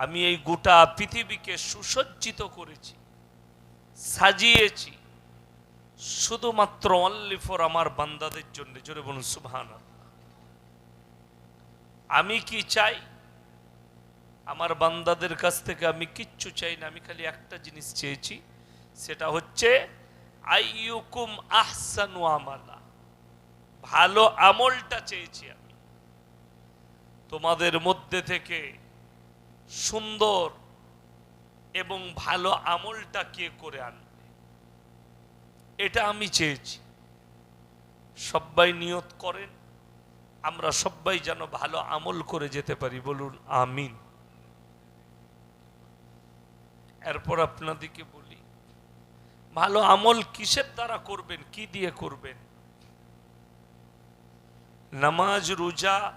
আমি এই গোটা পৃথিবীকে সুসজ্জিত করেছি, সাজিয়েছি, শুধুমাত্র অনলি ফর আমার বান্দাদের জন্য। জোরে বলুন সুবহান আমি কি চাই? আমার বান্দাদের কাছ থেকে আমি কিচ্ছু চাই না, আমি খালি একটা জিনিস চেয়েছি, সেটা হচ্ছে আইয়ুকুম আহসানু আমালা। ভালো আমলটা চেয়েছি আমি। তোমাদের মধ্যে থেকে সুন্দর এবং ভালো আমলটা কে করে আনবে? এটা আমি চেয়েছি। সবাই নিয়ত করেন, আমরা সবাই যেন ভালো আমল করে যেতে পারি, বলুন আমিন। এরপর আপনাদেরকে বলি ভালো আমল কিসের দ্বারা করবেন? কি দিয়ে করবেন? নামাজ, রোজা,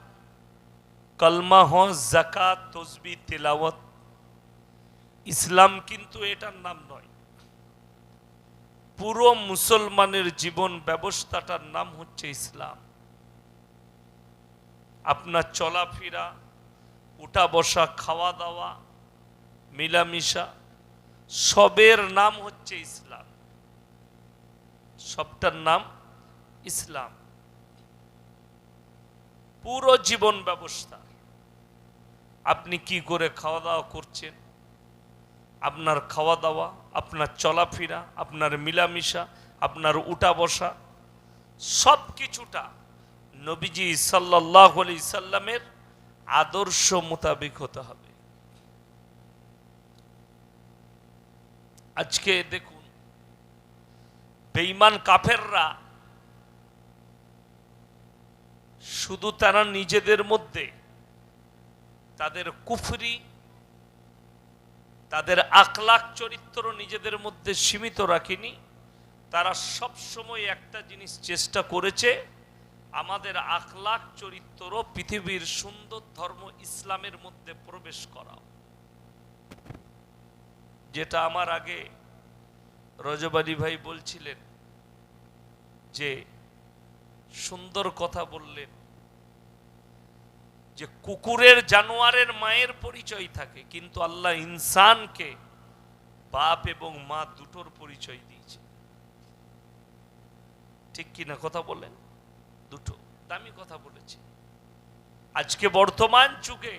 কলমা হ জাকাত তসবি, তেলাওয়াত। ইসলাম কিন্তু এটার নাম নয়। পুরো মুসলমানের জীবন ব্যবস্থাটার নাম হচ্ছে ইসলাম। আপনার চলাফেরা উঠা বসা খাওয়া দাওয়া মিলামিশা সবের নাম হচ্ছে ইসলাম। সবটার নাম ইসলাম। পুরো জীবন ব্যবস্থা। আপনি কি করে খাওয়া দাওয়া করছেন? আপনার খাওয়া দাওয়া আপনার চলাফেরা, আপনার মিলামিশা, আপনার উঠা বসা সব কিছুটা নবীজি সাল্লাহ আলি সাল্লামের আদর্শ মোতাবেক হতে হবে। আজকে দেখুন, বেঈমান কাফেররা শুধু তারা নিজেদের মধ্যে, তাদের কুফরি, তাদের আখলাখ চরিত্র নিজেদের মধ্যে সীমিত রাখেনি। তারা সব সময় একটা জিনিস চেষ্টা করেছে, আমাদের আখলাখ চরিত্র পৃথিবীর সুন্দর ধর্ম ইসলামের মধ্যে প্রবেশ করা যেটা আমার আগে রজব আলী ভাই বলছিলেন যে সুন্দর কথা বললেন, যে কুকুরের জানোয়ারের মায়ের পরিচয় থাকে, কিন্তু আল্লাহ ইনসানকে বাপ এবং মা দুটোর পরিচয় দিয়েছে। ঠিক কিনা কথা বলেন দুটো। দামি কথা বলেছে। আজকে বর্তমান যুগে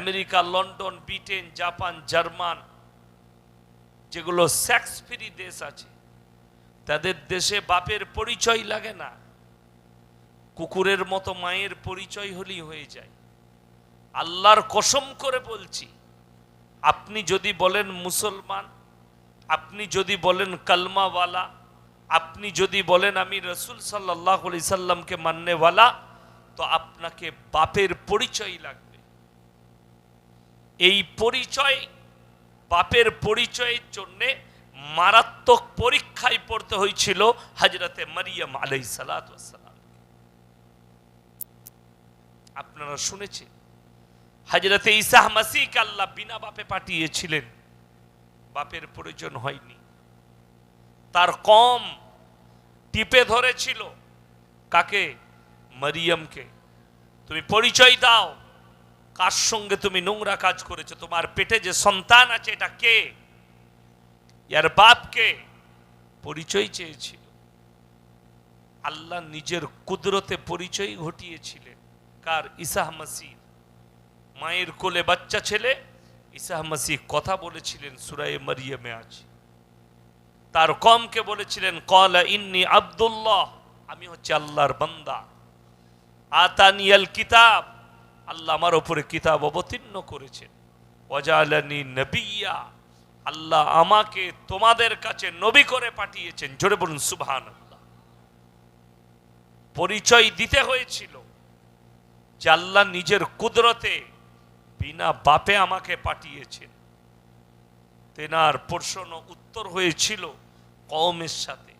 America, London, Britain, Japan, German, যেগুলো সেক্স ফ্রি দেশ আছে, তাদের দেশে বাপের পরিচয় লাগে না। কুকুরের মতো মায়ের পরিচয় হলেই হয়ে যায়। আল্লাহর কসম করে বলছি, আপনি যদি বলেন মুসলমান, আপনি যদি বলেন কালমাওয়ালা, আপনি যদি বলেন আমি রসুল সাল্লাহ সাল্লামকে মান্যওয়ালা তো আপনাকে বাপের পরিচয় লাগবে। এই পরিচয়, বাপের পরিচয়ের জন্যে মারাত্মক পরীক্ষায় পড়তে হয়েছিল হাজরতে মারিয়াম আলাই সালাম। আপনারা শুনেছেন হাজরতে ইসাহ মাসিক আল্লাহ বিনা বাপে পাঠিয়েছিলেন। বাপের প্রয়োজন হয়নি। তার কম টিপে ধরেছিল কাকে? মারিয়ামকে। তুমি পরিচয় দাও। কার সঙ্গে তুমি নোংরা কাজ করেছ? তোমার পেটে যে সন্তান আছে, এটা কে? ইয়ার বাপকে পরিচয় চেয়েছিল। আল্লাহ নিজের কুদরতে পরিচয় ঘটিয়েছিলেন। কার? ইসাহ মাসির মায়ের কোলে বাচ্চা ছেলে ইসাহ মাসি কথা বলেছিলেন সুরায় মারিয়ামে আছে তার কমকে বলেছিলেন, কলা ইন্নি আব্দুল্লাহ আমি হচ্ছে আল্লাহর বান্দা। আতানিয়াল কিতাব আল্লাহ আমার ওপরে কিতাব অবতীর্ণ করেছেন। ওয়াজালানি নবিয়া। আল্লাহ আমাকে তোমাদের কাছে নবী করে পাঠিয়েছেন। জোরে বলুন সুবহান পরিচয় দিতে হয়েছিল যে আল্লাহ নিজের কুদরতে বিনা বাপে আমাকে পাঠিয়েছেন। তেনার প্রশ্ন উত্তর হয়েছিল কওমের সাথে।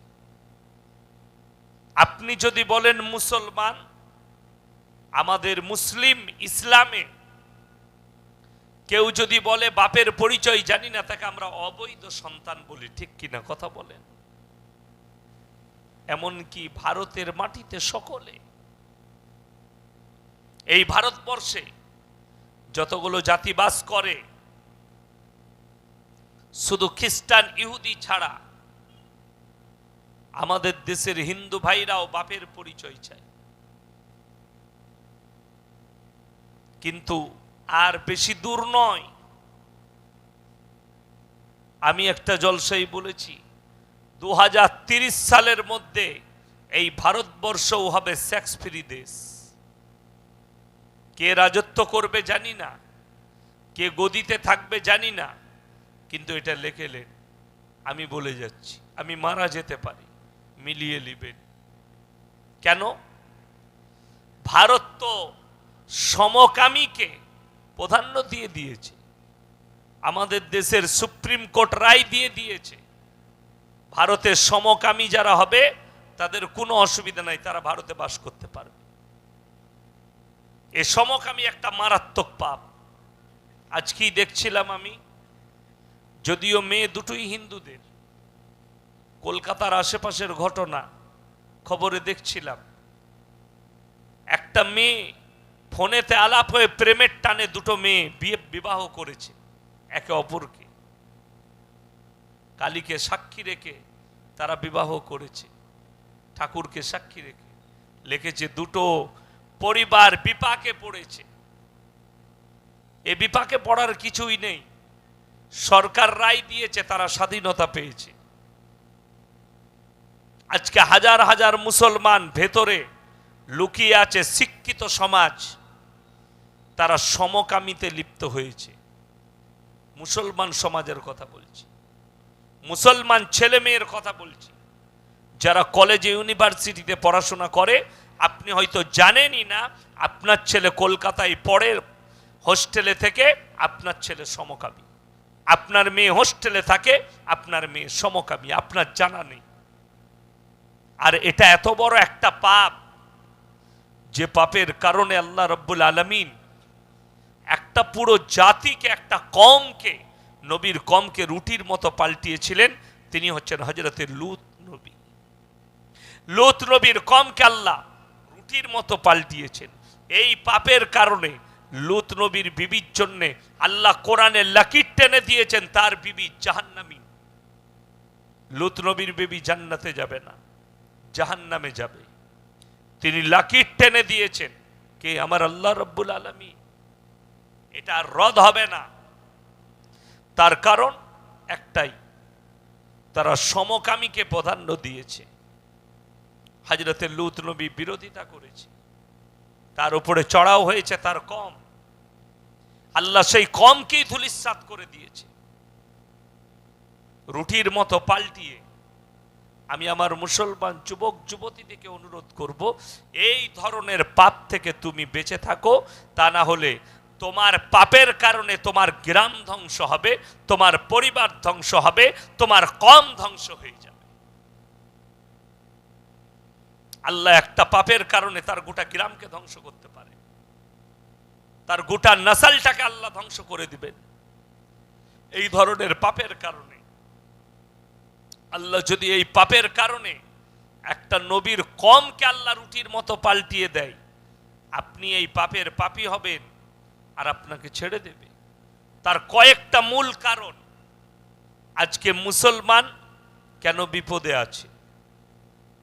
আপনি যদি বলেন মুসলমান আমাদের মুসলিম ইসলামে কেউ যদি বলে বাপের পরিচয়, জানি না, তাকে আমরা অবৈধ সন্তান বলি, ঠিক কিনা কথা বলেন? এমনকি ভারতের মাটিতে সকলে। এই ভারতবর্ষে যতগুলো জাতি বাস করে, শুধু খ্রিস্টান, ইহুদি ছাড়া, আমাদের দেশের হিন্দু ভাইরাও বাপের পরিচয় চায়। কিন্তু আর বেশি দূর নয়। আমি একটা জলসাই বলেছি দু সালের মধ্যে এই ভারতবর্ষও হবে সেক্স ফ্রি দেশ। কে রাজত্ব করবে জানি না, কে গদিতে থাকবে জানি না, কিন্তু এটা লেখেলেন আমি বলে যাচ্ছি, আমি মারা যেতে পারি, মিলিয়ে নিবেন। কেন? ভারত তো সমকামীকে প্রাধান্য দিয়ে দিয়েছে। আমাদের দেশের সুপ্রিম কোর্ট রায় দিয়ে দিয়েছে। ভারতের সমকামী যারা হবে, তাদের কোনো অসুবিধা নাই, তারা ভারতে বাস করতে পারবে। এ সমকামী একটা মারাত্মক পাপ। আজকেই দেখছিলাম আমি, যদিও মেয়ে দুটোই হিন্দুদের, কলকাতার আশেপাশের ঘটনা খবরে দেখছিলাম। একটা মেয়ে ফোনেতে আলাপ হয়ে প্রেমের টানে দুটো মেয়ে বিয়ে, বিবাহ করেছে, একে অপরকে। কালীকে সাক্ষী রেখে তারা বিবাহ করেছে, ঠাকুরকে সাক্ষী রেখে। লিখেছে, দুটো পরিবার বিপাকে পড়েছে। এ বিপাকে পড়ার কিছুই নেই। সরকার রায় দিয়েছে, তারা স্বাধীনতা পেয়েছে। আজকে হাজার হাজার মুসলমান ভেতরে লুকিয়ে আছে শিক্ষিত সমাজ। তারা সমকামিতে লিপ্ত হয়েছে। মুসলমান সমাজের কথা বলছি। মুসলমান ছেলে মেয়ের কথা বলছি। যারা কলেজে ইউনিভার্সিটিতে পড়াশোনা করে, আপনি হয়তো জানেনই না, আপনার ছেলে কলকাতায় পড়ে হোস্টেলে থেকে আপনার ছেলে সমকামী। আপনার মেয়ে হোস্টেলে থাকে, আপনার মেয়ে সমকামী, আপনার জানা নেই। আর এটা এত বড় একটা পাপ, যে পাপের কারণে আল্লাহ রব্বুল আলমিন একটা পুরো জাতিকে, একটা কমকে, নবীর কমকে রুটির মতো পাল্টিয়েছিলেন। তিনি হচ্ছেন হজরতের লুত নবী। লুত নবীর কমকে আল্লাহ রুটির মতো পাল্টিয়েছেন। এই পাপের কারণে লুত নবীর বিবির জন্যে আল্লাহ কোরআনে লাকির টেনে দিয়েছেন, তার বিবি জাহান্নামী। লুত নবীর বিবি জান্নাতে যাবে না, জাহান্নামে যাবে। তিনি লাকির টেনে দিয়েছেন, কে? আমার আল্লাহ রব্বুল আলমী এটা রদ হবে না। তার কারণ একটাই, তারা সমকামীকে প্রাধান্য দিয়েছে। হাজরতের লুত নবী বিরোধিতা করেছে। তার উপরে চড়াও হয়েছে, তার কম। আল্লাহ সেই কমকেই ধুলিসাত করে দিয়েছে। রুটির মতো পাল্টিয়ে আমি আমার মুসলমান যুবক যুবতীদেরকে অনুরোধ করব, এই ধরনের পাপ থেকে তুমি বেঁচে থাকো, তা না হলে তোমার পাপের কারণে তোমার গ্রাম ধ্বংস হবে, তোমার পরিবার ধ্বংস হবে, তোমার কম ধ্বংস হয়ে যাবে। আল্লাহ একটা পাপের কারণে তার গোটা গ্রামকে ধ্বংস করতে পারে। তার গোটা নাসালটাকে আল্লাহ ধ্বংস করে দিবেন। এই ধরনের পাপের কারণে। আল্লাহ যদি এই পাপের কারণে একটা নবীর কমকে আল্লাহ রুটির মতো পাল্টিয়ে দেয়, আপনি এই পাপের পাপি হবেন। আর আপনাকে ছেড়ে দেবে। তার কয়েকটা মূল কারণ। আজকে মুসলমান কেন বিপদে আছে?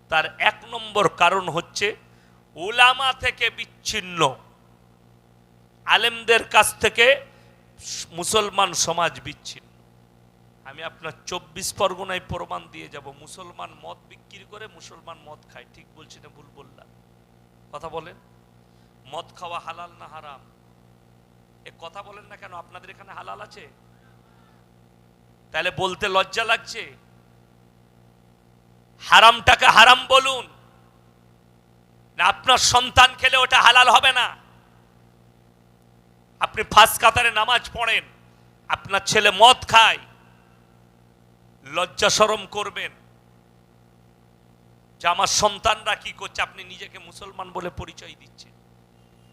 তার এক নম্বর কারণ হচ্ছে ওলামা থেকে বিচ্ছিন্ন। আলেমদের কাছ থেকে মুসলমান সমাজ বিচ্ছিন্ন। আমি আপনার চব্বিশ পরগনায় প্রমাণ দিয়ে যাব। মুসলমান মদ বিক্রি করে মুসলমান মদ খায়। ঠিক বলছি না ভুল বললাম? কথা বলেন? মদ খাওয়া হালাল না হারাম? কথা বলেন না কেন? আপনাদের এখানে হালাল আছে? তাহলে বলতে লজ্জা লাগছে? হারামটাকে হারাম বলুন। না, আপনার সন্তান খেলে ওটা হালাল হবে না। আপনি ফাঁস কাতারে নামাজ পড়েন, আপনার ছেলে মদ খায়, লজ্জা সরম করবেন। যে আমার সন্তানরা কি করছে? আপনি নিজেকে মুসলমান বলে পরিচয় দিচ্ছেন।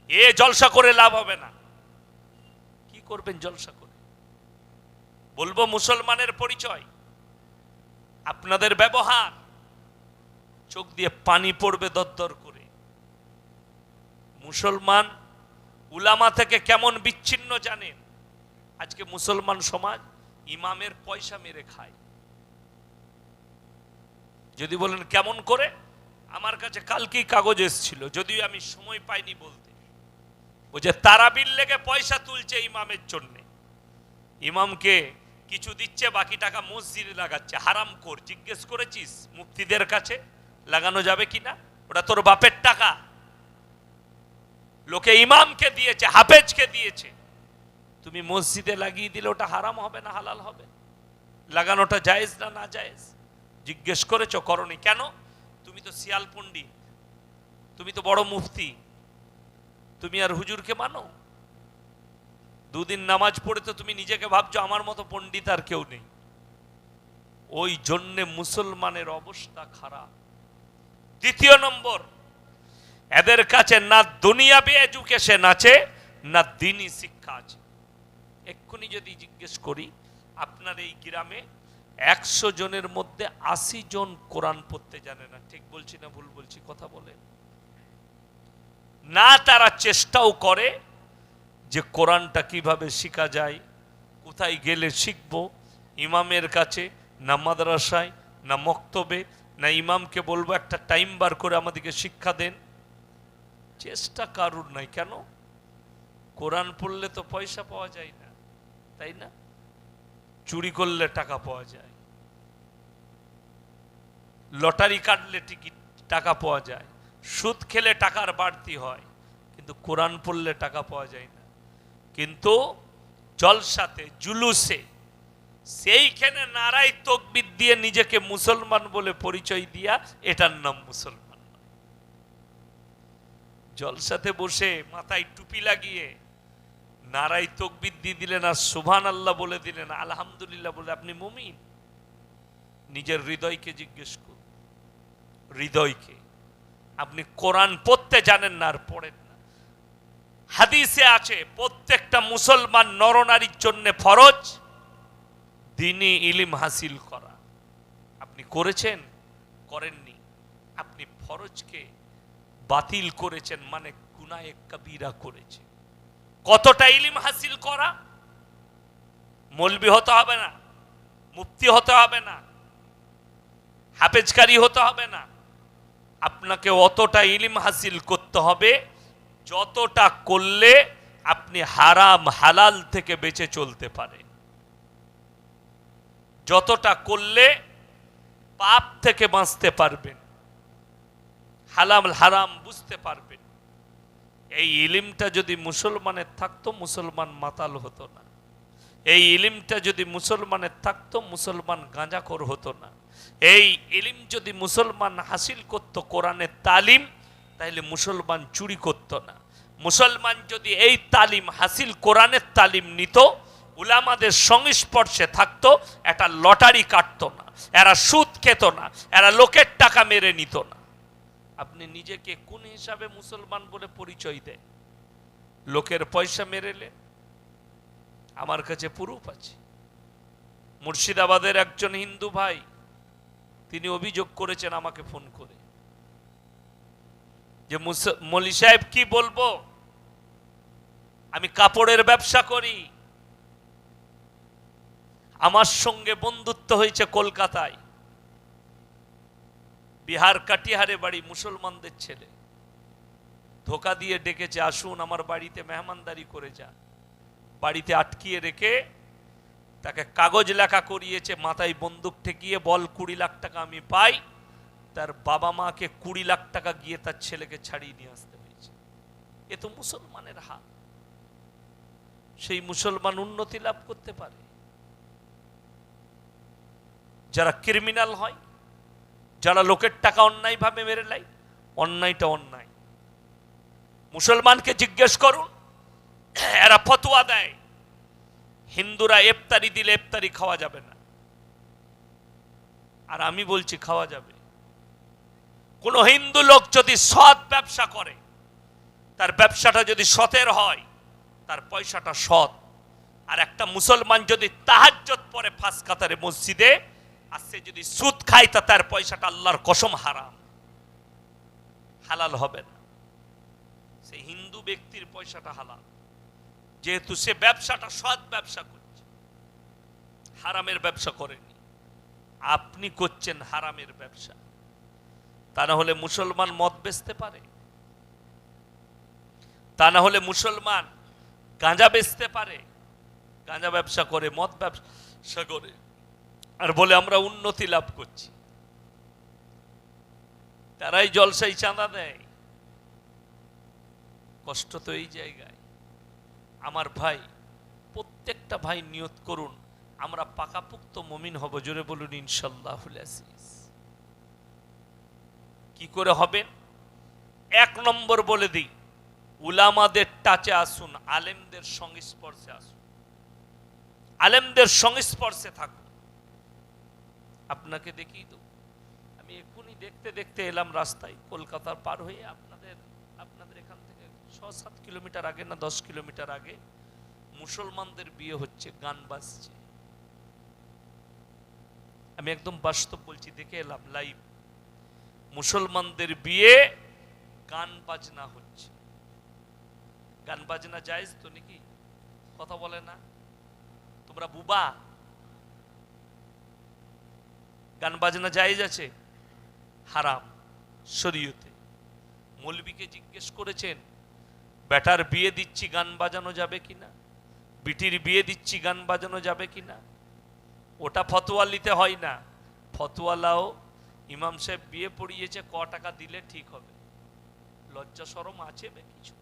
এ জলসা করে লাভ হবে না। করবেন জলসা করে। বলব মুসলমানের পরিচয়, আপনাদের ব্যবহার, চোখ দিয়ে পানি পড়বে দরদর করে। মুসলমান উলামা থেকে কেমন বিচ্ছিন্ন জানেন? আজকে মুসলমান সমাজ ইমামের পয়সা মেরে খায়। যদি বলেন কেমন করে? আমার কাছে কালকেই কাগজ এসেছিল, যদিও আমি সময় পাইনি বলতে। ও যে তারাবিল লেগে পয়সা তুলছে ইমামের জন্যে। ইমামকে কিছু দিচ্ছে, বাকি টাকা মসজিদে লাগাচ্ছে। হারাম কর জিজ্ঞেস করেছিস মুফতিদের কাছে, লাগানো যাবে কিনা? ওটা তোর বাপের টাকা। লোকে ইমামকে দিয়েছে, হাফেজকে দিয়েছে। তুমি মসজিদে লাগিয়ে দিলে ওটা হারাম হবে না হালাল হবে? লাগানোটা জায়েজ না না জায়েজ? জিজ্ঞেস করেছ করনি কেন? তুমি তো শিয়াল পণ্ডিত তুমি তো বড় মুফতি। তুমি আর হুজুরকে মানো? দুদিন নামাজ পড়ে তো তুমি নিজেকে ভাবছ আমার মতো পণ্ডিত আর কেউ নেই। ওই জন্যে মুসলমানের অবস্থা খারাপ। দ্বিতীয় নম্বর, এদের কাছে না দুনিয়াবি এডুকেশন আছে, না দিনই শিক্ষা আছে। এক্ষুনি যদি জিজ্ঞেস করি, আপনার এই গ্রামে একশো জনের মধ্যে আশি জন কোরআন পড়তে জানে না? ঠিক বলছি না ভুল বলছি? কথা বলে না তারা চেষ্টাও করে যে কোরআনটা কীভাবে শেখা যায়, কোথায় গেলে শিখব, ইমামের কাছে, না মাদ্রাসায়, না মক্তবে, না ইমামকে বলব একটা টাইম বার করে আমাদেরকে শিক্ষা দেন। চেষ্টা কারুর নাই কেন? কোরআন পড়লে তো পয়সা পাওয়া যায় না, তাই না? চুরি করলে টাকা পাওয়া যায়। লটারি কাটলে টিকিট, টাকা পাওয়া যায়। সুদ খেলে টাকার বাড়তি হয়, কিন্তু কোরআন পড়লে টাকা পাওয়া যায় না। কিন্তু জলসাতে, জুলুসে, সেইখানে নারাই তকবির দিয়ে নিজেকে মুসলমান বলে পরিচয় দিয়া এটার নাম মুসলমান জলসাতে বসে মাথায় টুপি লাগিয়ে নারাই তকবির দিয়ে দিলেন আর সুভান আল্লাহ বলে দিলেন, আলহামদুলিল্লাহ বলে, আপনি মুমিন? নিজের হৃদয়কে জিজ্ঞেস করুন। হৃদয়কে। আপনি কোরআন পড়তে জানেন না আর পড়েন না। হাদিসে আছে, প্রত্যেকটা মুসলমান নরনারীর জন্য ফরজ, দিনই ইলিম হাসিল করা। আপনি করেছেন? করেননি। আপনি ফরজকে বাতিল করেছেন মানে গুনায়ে কবিরা করেছে কতটা ইলিম হাসিল করা? মলবি হতে হবে না, মুফতি হতে হবে না, হাফেজকারী হতে হবে না। আপনাকে অতটা ইলিম হাসিল করতে হবে, যতটা করলে আপনি হারাম হালাল থেকে বেঁচে চলতে পারেন। যতটা করলে পাপ থেকে বাঁচতে পারবেন, হালাম হারাম বুঝতে পারবেন। এই ইলিমটা যদি মুসলমানের থাকতো, মুসলমান মাতাল হতো না। এই ইলিমটা যদি মুসলমানের থাকতো, মুসলমান গাঁজাখোর হতো না। এই ইলিম যদি মুসলমান হাসিল করত কোরআনের তালিম তাহলে মুসলমান চুরি করত না। মুসলমান যদি এই তালিম হাসিল কোরআনের তালিম নিত, উলামাদের সংস্পর্শে থাকতো, একটা লটারি কাটতো না, এরা সুদ খেত না, এরা লোকের টাকা মেরে নিত না। আপনি নিজেকে কোন হিসাবে মুসলমান বলে পরিচয় দেয় লোকের পয়সা মেরেলে? আমার কাছে পুরুপ আছে। মুর্শিদাবাদের একজন হিন্দু ভাই তিনি অভিযোগ করেছেন আমাকে ফোন করে। যে মলি সাহেব, কি বলব? আমি কাপড়ের ব্যবসা করি। আমার সঙ্গে বন্ধুত্ব হয়েছে কলকাতায়। বিহার কাটিহারে বাড়ি মুসলমানদের ছেলে। ধোকা দিয়ে ডেকেছে, আসুন আমার বাড়িতে মেহমানদারি করে যা বাড়িতে আটকিয়ে রেখে তাকে কাগজ লেখা করিয়েছে, মাথায় বন্দুক ঠেকিয়ে, বল কুড়ি লাখ টাকা আমি পাই। তার বাবা মাকে কুড়ি লাখ টাকা গিয়ে তার ছেলেকে ছাড়িয়ে নিয়ে আসতে হয়েছে। এ তো মুসলমানের হাত। সেই মুসলমান উন্নতি লাভ করতে পারে। যারা ক্রিমিনাল হয়, যারা লোকের টাকা অন্যায়ভাবে মেরে নেয়, অন্যায়টা অন্যায়। মুসলমানকে জিজ্ঞেস করুন, এরা ফতোয়া দেয়। হিন্দুরা ইফতারি দিলে ইফতারি খাওয়া যাবে না। আর আমি বলছি খাওয়া যাবে। কোন হিন্দু লোক যদি সৎ ব্যবসা করে, তার ব্যবসাটা যদি সতের হয়, তার পয়সাটা সৎ। আর একটা মুসলমান যদি তাহাজ্জত পরে ফাঁস কাতারে মসজিদে, আর সে যদি সুদ খায়, তা তার পয়সাটা আল্লাহর কসম হারাম। হালাল হবে না। সেই হিন্দু ব্যক্তির পয়সাটা হালাল। যেহেতু সে ব্যবসাটা সৎ ব্যবসা করছে। হারামের ব্যবসা করেনি। আপনি করছেন হারামের ব্যবসা। তা না হলে মুসলমান মদ বেচতে পারে? তা না হলে মুসলমান গাঁজা বেচতে পারে? গাঁজা ব্যবসা করে, মদ ব্যবসা করে। আর বলে আমরা উন্নতি লাভ করছি। তারাই জলসাই চাঁদা দেয়। কষ্ট তো এই জায়গায়। আমার ভাই, প্রত্যেকটা ভাই নিয়ত করুন, আমরা পাকাপুক্ত মমিন হব, জোরে বলুন ইনশাল্লাহ কি করে হবেন এক নম্বর বলে দিই, উলামাদের টাচে আসুন, আলেমদের সংস্পর্শে আসুন। আলেমদের সংস্পর্শে থাকুন। আপনাকে দেখি তো আমি এক্ষুনি দেখতে দেখতে এলাম রাস্তায়, কলকাতার পার হয়ে আপনাদের ছ সাত কিলোমিটার আগে না দশ কিলোমিটার আগে মুসলমানদের বিয়ে হচ্ছে, গান বাজছে। আমি একদম বাস্তব বলছি, দেখে এলাম লাইভ মুসলমানদের বিয়ে গান বাজনা হচ্ছে। গান বাজনা জায়েজ তো নাকি? কথা বলে না? তোমরা বুবা? গান বাজনা জায়েজ আছে? হারাম, শরীয়তে। মৌলবীকে জিজ্ঞেস করেছেন বেটার বিয়ে দিচ্ছি, গান বাজানো যাবে কিনা? বিটির বিয়ে দিচ্ছি, গান বাজানো যাবে কিনা? ওটা ফতোয়া নিতে হয় না। ফতোয়ালাও ইমাম সাহেব বিয়ে পড়িয়েছে, ক টাকা দিলে ঠিক হবে। লজ্জা সরম আছে বে কিছু?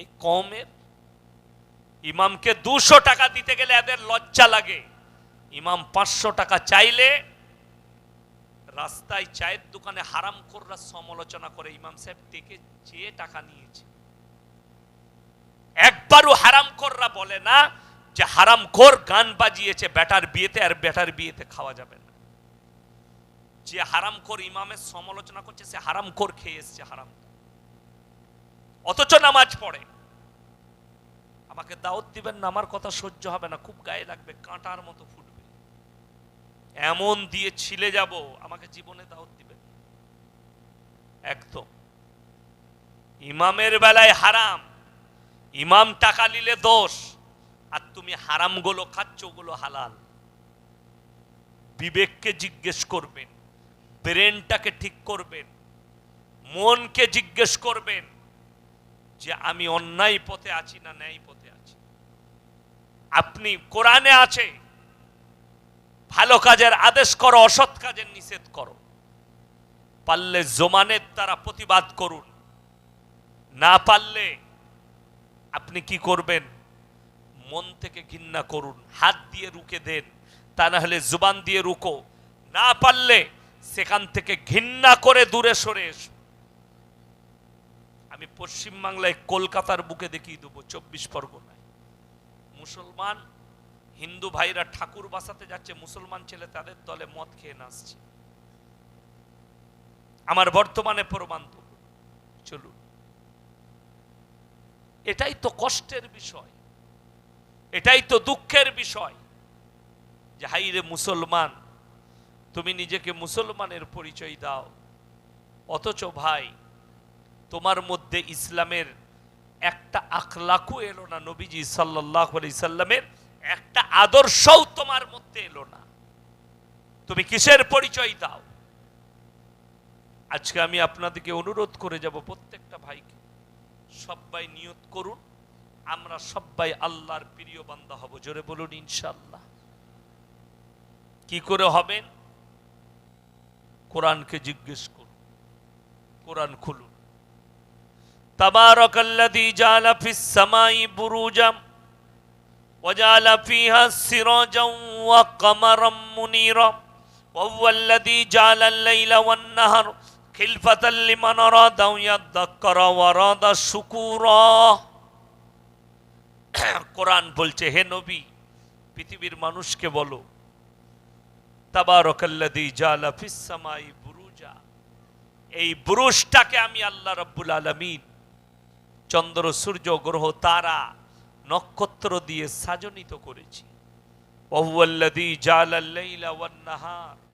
এই কমের ইমামকে দুশো টাকা দিতে গেলে এদের লজ্জা লাগে। ইমাম পাঁচশো টাকা চাইলে রাস্তায় চায়ের দোকানে হারাম কররা সমালোচনা করে, ইমাম সাহেব ডেকে চেয়ে টাকা নিয়েছে। একবারও হারাম কররা বলে না যে হারাম খোর গান বাজিয়েছে বেটার বিয়েতে আর বেটার বিয়েতে খাওয়া যাবে না। যে হারাম খোর ইমামের সমালোচনা করছে, সে হারাম খোর খেয়ে এসছে হারাম। অথচ নামাজ পড়ে। আমাকে দাওয়াত দিবেন না, আমার কথা সহ্য হবে না, খুব গায়ে লাগবে, কাঁটার মতো ফুটবে এমন দিয়ে ছিলে যাব, আমাকে জীবনে দাওয়াত দিবেন। একদম। ইমামের বেলায় হারাম। ইমাম টাকা নিলে দোষ, আর তুমি হারামগুলো খাচ্ছ, ওগুলো হালাল। বিবেককে জিজ্ঞেস করবেন, ব্রেনটাকে ঠিক করবেন, মনকে জিজ্ঞেস করবেন যে আমি অন্যায় পথে আছি না ন্যায় পথে আছি। আপনি কোরআনে আছে ভালো কাজের আদেশ করো, অসৎ কাজের নিষেধ করো। পারলে জমানের দ্বারা প্রতিবাদ করুন। না পারলে আপনি কি করবেন? মন থেকে ঘৃণা করুন, হাত দিয়ে রুকে দেন, তা না হলে জুবান দিয়ে রুকো না পারলে সেখান থেকে ঘৃণা করে দূরে সরে আমি পশ্চিমবাংলায় কলকাতার বুকে দেখিয়ে দেবো, চব্বিশ পরগনায়। মুসলমান হিন্দু ভাইরা ঠাকুর বাসাতে যাচ্ছে, মুসলমান ছেলে তাদের দলে মদ খেয়ে নাচছে। আমার বর্তমানে প্রমাণ চলুন। এটাই তো কষ্টের বিষয়। এটাই তো দুঃখের বিষয় যে, হাই রে মুসলমান, তুমি নিজেকে মুসলমানের পরিচয় দাও। অথচ ভাই, তোমার মধ্যে ইসলামের একটা আখলাকু এলো না নবীজি সাল্লাহ আলি সাল্লামের একটা আদর্শও তোমার মধ্যে এলো না। তুমি কিসের পরিচয় দাও? আজকে আমি আপনাদেরকে অনুরোধ করে যাব প্রত্যেকটা ভাইকে সবাই নিয়ত করুন, আমরা সবাই আল্লাহর প্রিয় বান্দা হব, জোরে বলুন ইনশাল্লাহ কি করে হবেন? কোরআনকে জিজ্ঞেস করুন, কোরআন খুলুন। তাবারকাল্লাযী জালা ফিস সামাই বুরুজাম وجعل فيها سراجا وقمرا منيرا وهو الذي جعل الليل والنهر خلفة لمن أراد أن يذكر وأراد شكورا কোরআন বলছে হে নবী পৃথিবীর মানুষকে বলো তাবারকাল্লাযী জালা ফিস সামাই বুরুজা এই বুরুজটাকে আমি আল্লাহ রাব্বুল আলামিন চন্দ্র সূর্য গ্রহ তারা নক্ষত্র দিয়ে সাজনিত করেছি। ওহুয়াল্লাযী জাল লাইলা ওয়ান নাহার।